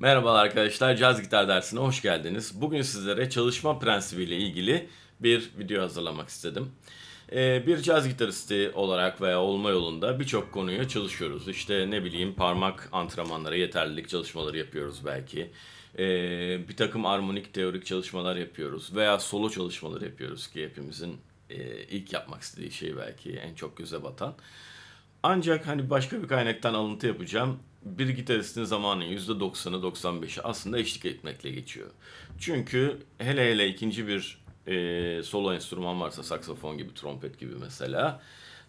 Merhabalar arkadaşlar, Caz Gitar dersine hoş geldiniz. Bugün sizlere çalışma prensibiyle ilgili bir video hazırlamak istedim. Ee, bir caz gitaristi olarak veya olma yolunda birçok konuya çalışıyoruz. İşte ne bileyim parmak antrenmanları, yeterlilik çalışmaları yapıyoruz belki. Ee, bir takım armonik teorik çalışmalar yapıyoruz veya solo çalışmaları yapıyoruz ki hepimizin e, ilk yapmak istediği şey belki en çok göze batan. Ancak hani başka bir kaynaktan alıntı yapacağım. Bir gitaristin zamanının %90'ı 95'i aslında eşlik etmekle geçiyor. Çünkü hele hele ikinci bir e, solo enstrüman varsa saksafon gibi, trompet gibi mesela.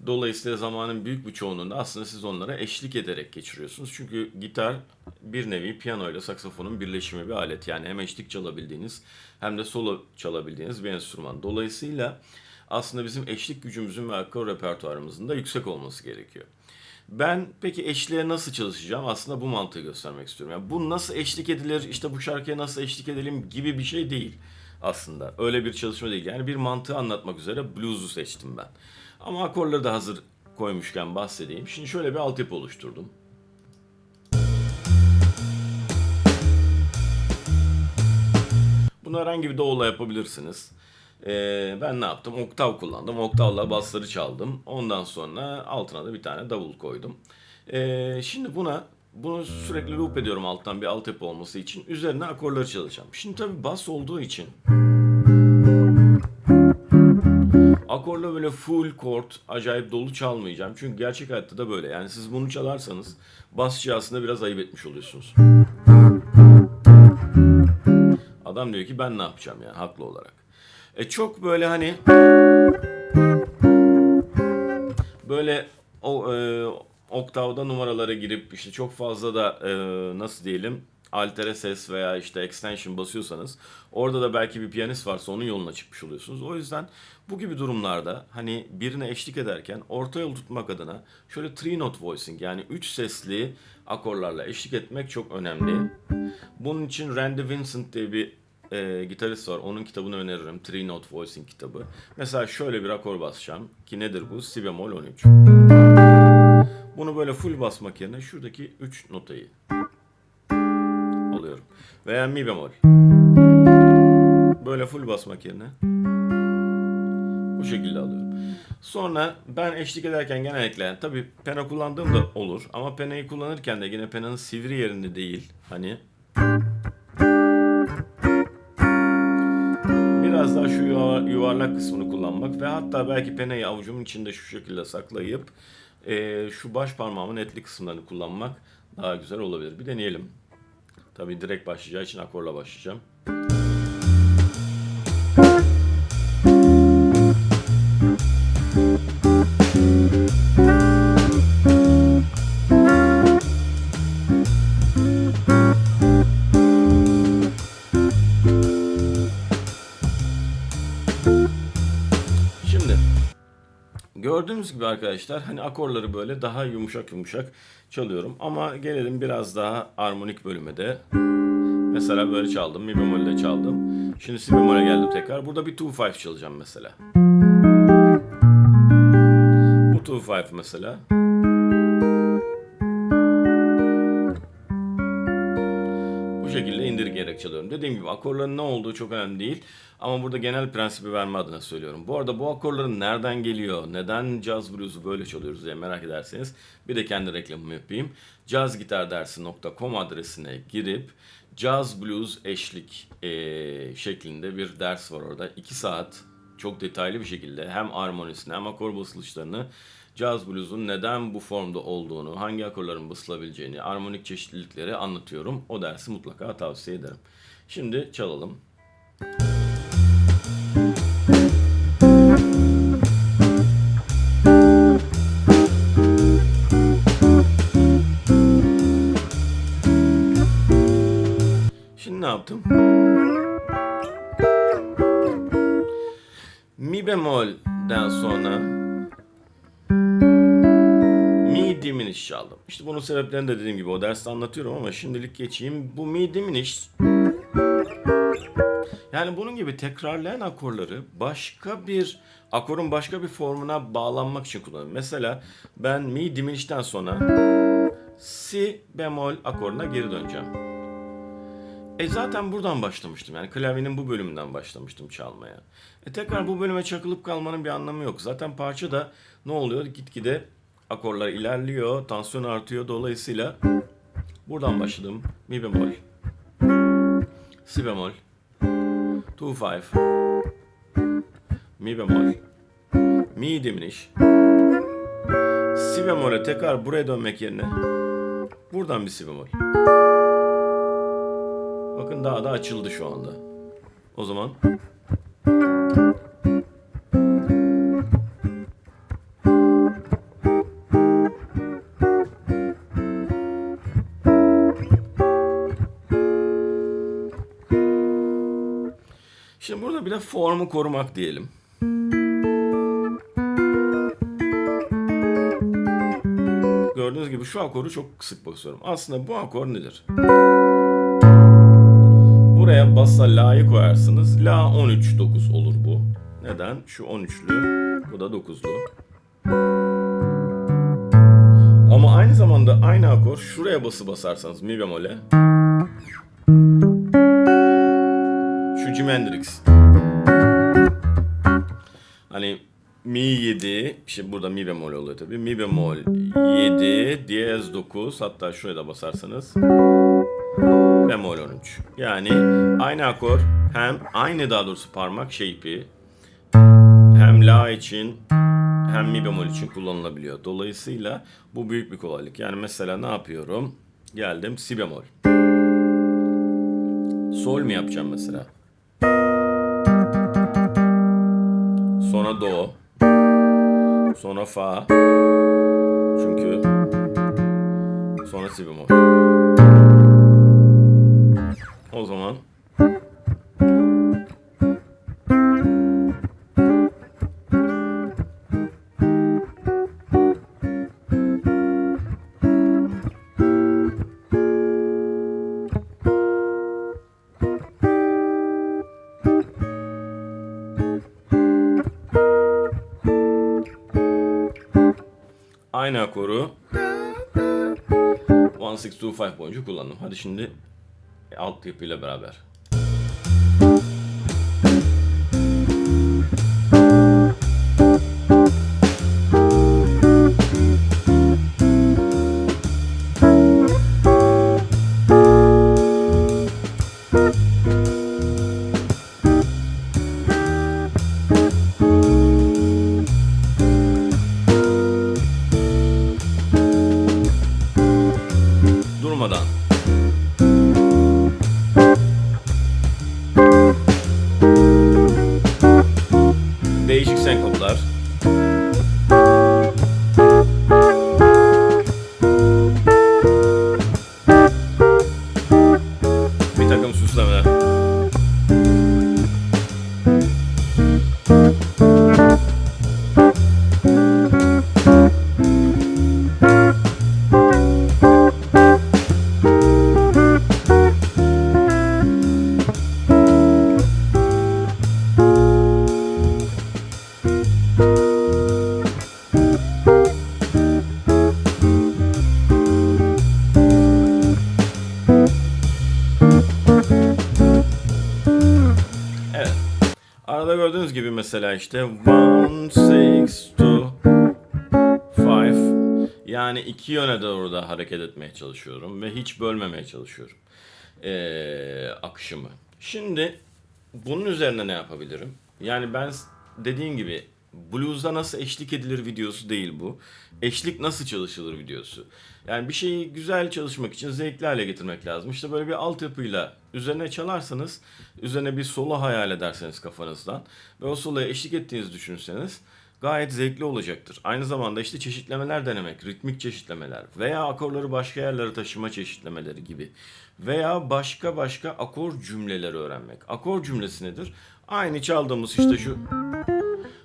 Dolayısıyla zamanın büyük bir çoğunluğunda aslında siz onlara eşlik ederek geçiriyorsunuz. Çünkü gitar bir nevi piyano ile saksafonun birleşimi bir alet. Yani hem eşlik çalabildiğiniz hem de solo çalabildiğiniz bir enstrüman. Dolayısıyla aslında bizim eşlik gücümüzün ve akor repertuarımızın da yüksek olması gerekiyor. Ben peki eşliğe nasıl çalışacağım? Aslında bu mantığı göstermek istiyorum. Yani bu nasıl eşlik edilir, işte bu şarkıya nasıl eşlik edelim gibi bir şey değil aslında. Öyle bir çalışma değil. Yani bir mantığı anlatmak üzere blues'u seçtim ben. Ama akorları da hazır koymuşken bahsedeyim. Şimdi şöyle bir altyapı oluşturdum. Bunu herhangi bir davula yapabilirsiniz. Ee, ben ne yaptım? Oktav kullandım. Oktavla basları çaldım. Ondan sonra altına da bir tane davul koydum. Ee, şimdi buna bunu sürekli loop ediyorum alttan bir altyapı olması için. Üzerine akorları çalacağım. Şimdi tabii bas olduğu için akorla böyle full chord acayip dolu çalmayacağım. Çünkü gerçek hayatta da böyle. Yani siz bunu çalarsanız basçı aslında biraz ayıp etmiş oluyorsunuz. Adam diyor ki ben ne yapacağım yani haklı olarak. E çok böyle hani böyle o e, oktavda numaralara girip işte çok fazla da e, nasıl diyelim altere ses veya işte extension basıyorsanız orada da belki bir piyanist varsa onun yoluna çıkmış oluyorsunuz. O yüzden bu gibi durumlarda hani birine eşlik ederken orta yol tutmak adına şöyle three note voicing yani üç sesli akorlarla eşlik etmek çok önemli. Bunun için Randy Vincent diye bir e, gitarist var. Onun kitabını öneririm. Three Note Voicing kitabı. Mesela şöyle bir akor basacağım. Ki nedir bu? Si bemol 13. Bunu böyle full basmak yerine şuradaki 3 notayı alıyorum. Veya mi bemol. Böyle full basmak yerine bu şekilde alıyorum. Sonra ben eşlik ederken genellikle tabi pena kullandığım da olur ama penayı kullanırken de yine penanın sivri yerinde değil. Hani biraz daha şu yuvarlak kısmını kullanmak ve hatta belki penayı avucumun içinde şu şekilde saklayıp e, şu baş parmağımın etli kısımlarını kullanmak daha güzel olabilir. Bir deneyelim. Tabii direkt başlayacağı için akorla başlayacağım. Gördüğünüz gibi arkadaşlar hani akorları böyle daha yumuşak yumuşak çalıyorum ama gelelim biraz daha armonik bölüme de. Mesela böyle çaldım, mi bemolde çaldım. Şimdi si bemole geldim tekrar. Burada bir 2-5 çalacağım mesela. Bu 2-5 mesela. İndirgeyerek çalıyorum. Dediğim gibi akorların ne olduğu çok önemli değil. Ama burada genel prensibi verme adına söylüyorum. Bu arada bu akorların nereden geliyor, neden caz blues'u böyle çalıyoruz diye merak ederseniz bir de kendi reklamımı yapayım. Cazgitardersi.com adresine girip Jazz Blues eşlik e, şeklinde bir ders var orada. 2 saat çok detaylı bir şekilde hem armonisini hem akor basılışlarını Jazz Blues'un neden bu formda olduğunu, hangi akorların basılabileceğini, armonik çeşitlilikleri anlatıyorum. O dersi mutlaka tavsiye ederim. Şimdi çalalım. Çaldım. İşte bunun sebeplerini de dediğim gibi o derste anlatıyorum ama şimdilik geçeyim. Bu mi diminish yani bunun gibi tekrarlayan akorları başka bir akorun başka bir formuna bağlanmak için kullanıyorum. Mesela ben mi diminish'ten sonra si bemol akoruna geri döneceğim. E zaten buradan başlamıştım. Yani klavyenin bu bölümünden başlamıştım çalmaya. E tekrar bu bölüme çakılıp kalmanın bir anlamı yok. Zaten parça da ne oluyor? Gitgide akorlar ilerliyor, tansiyon artıyor. Dolayısıyla buradan başladım. Mi bemol, si bemol, 2-5, mi bemol, mi diminiş, si bemole tekrar buraya dönmek yerine buradan bir si bemol. Bakın daha da açıldı şu anda. O zaman Şimdi burada bir de formu korumak diyelim. Gördüğünüz gibi şu akoru çok sık basıyorum. Aslında bu akor nedir? Buraya bassa la'yı koyarsınız. La 13 9 olur bu. Neden? Şu 13'lü, bu da 9'lu. Ama aynı zamanda aynı akor şuraya bası basarsanız mi bemole. Hendrix. Hani mi 7, işte burada mi bemol oluyor tabii. Mi bemol 7, diyez 9, hatta şuraya da basarsanız bemol 13. Yani aynı akor hem aynı daha doğrusu parmak shape'i hem la için hem mi bemol için kullanılabiliyor. Dolayısıyla bu büyük bir kolaylık. Yani mesela ne yapıyorum? Geldim si bemol. Sol mi yapacağım mesela? Sonra do. Sonra fa. Çünkü sonra si bemol. Aynı akoru 1625 boyunca kullandım. Hadi şimdi alt yapıyla beraber. Bir gibi mesela işte one, six, two, five. Yani iki yöne doğru da hareket etmeye çalışıyorum ve hiç bölmemeye çalışıyorum ee, akışımı. Şimdi bunun üzerine ne yapabilirim? Yani ben dediğim gibi blues'a nasıl eşlik edilir videosu değil bu. Eşlik nasıl çalışılır videosu. Yani bir şeyi güzel çalışmak için zevkli hale getirmek lazım. İşte böyle bir altyapıyla üzerine çalarsanız, üzerine bir solo hayal ederseniz kafanızdan ve o soloya eşlik ettiğinizi düşünseniz gayet zevkli olacaktır. Aynı zamanda işte çeşitlemeler denemek, ritmik çeşitlemeler veya akorları başka yerlere taşıma çeşitlemeleri gibi veya başka başka akor cümleleri öğrenmek. Akor cümlesi nedir? Aynı çaldığımız işte şu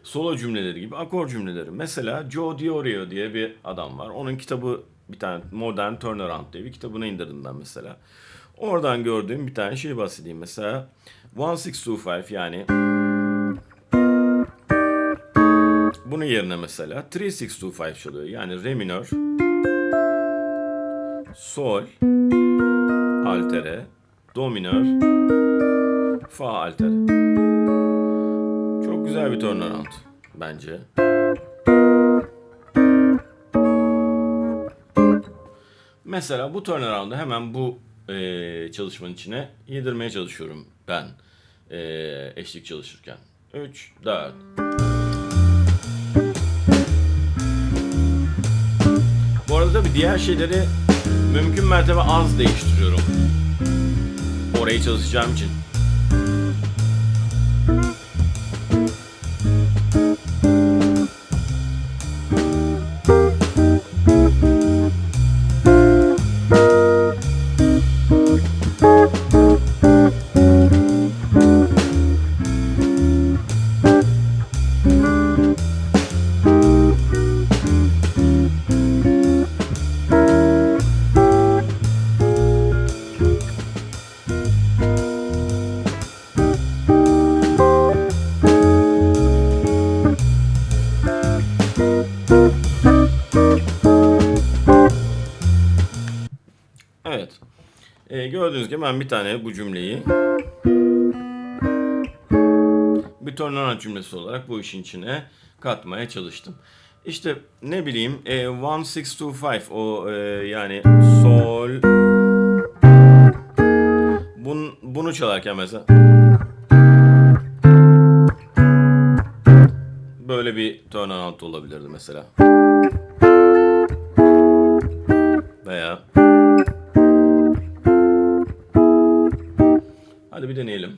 solo cümleleri gibi akor cümleleri. Mesela Joe Diorio diye bir adam var. Onun kitabı bir tane Modern Turnaround diye bir kitabını indirdim ben mesela. Oradan gördüğüm bir tane şey bahsedeyim. Mesela 1625 yani bunun yerine mesela 3625 çalıyor. Yani re minör, sol, altere, do minör, fa alter. Güzel bir turnaround bence. Mesela bu turnaround'u hemen bu eee, çalışmanın içine yedirmeye çalışıyorum ben eee, eşlik çalışırken. 3, 4. Bu arada tabii diğer şeyleri mümkün mertebe az değiştiriyorum. Orayı çalışacağım için. Gördüğünüz gibi ben bir tane bu cümleyi bir turnaround cümlesi olarak bu işin içine katmaya çalıştım. İşte ne bileyim e, 1625 o e, yani sol Bun, bunu çalarken mesela böyle bir turnaround olabilirdi mesela. Hadi bir deneyelim.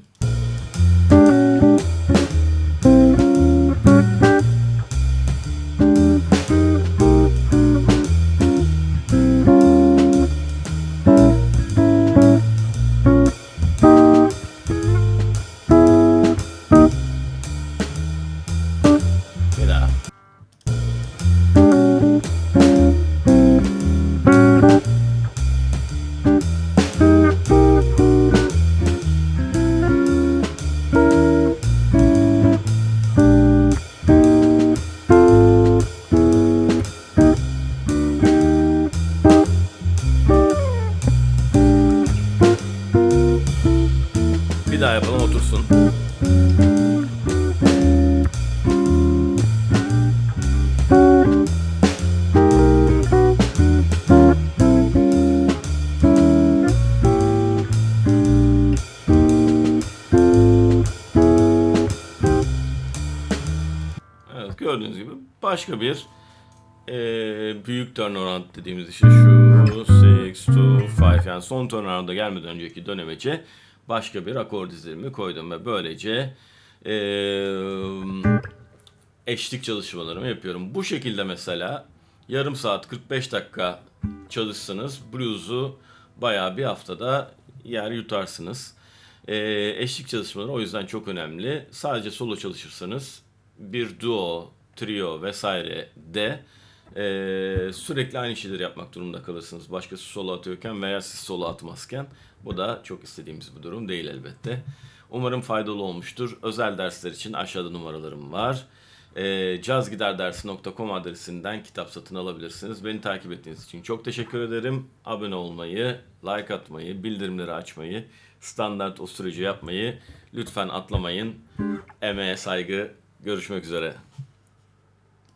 Başka bir eee, büyük turnaround dediğimiz işte şu 6 to 5 yani son turnaround'a gelmeden önceki dönemece başka bir akor dizilimi koydum ve böylece eee, eşlik çalışmalarımı yapıyorum. Bu şekilde mesela yarım saat 45 dakika çalışsanız blues'u bayağı bir haftada yer yutarsınız. Ee, eşlik çalışmaları o yüzden çok önemli. Sadece solo çalışırsanız bir duo, trio vesaire de ee, sürekli aynı şeyleri yapmak durumunda kalırsınız. Başkası solo atıyorken veya siz solo atmazken. Bu da çok istediğimiz bir durum değil elbette. Umarım faydalı olmuştur. Özel dersler için aşağıda numaralarım var. E, cazgiderdersi.com adresinden kitap satın alabilirsiniz. Beni takip ettiğiniz için çok teşekkür ederim. Abone olmayı, like atmayı, bildirimleri açmayı, standart o süreci yapmayı lütfen atlamayın. Emeğe saygı. Görüşmek üzere.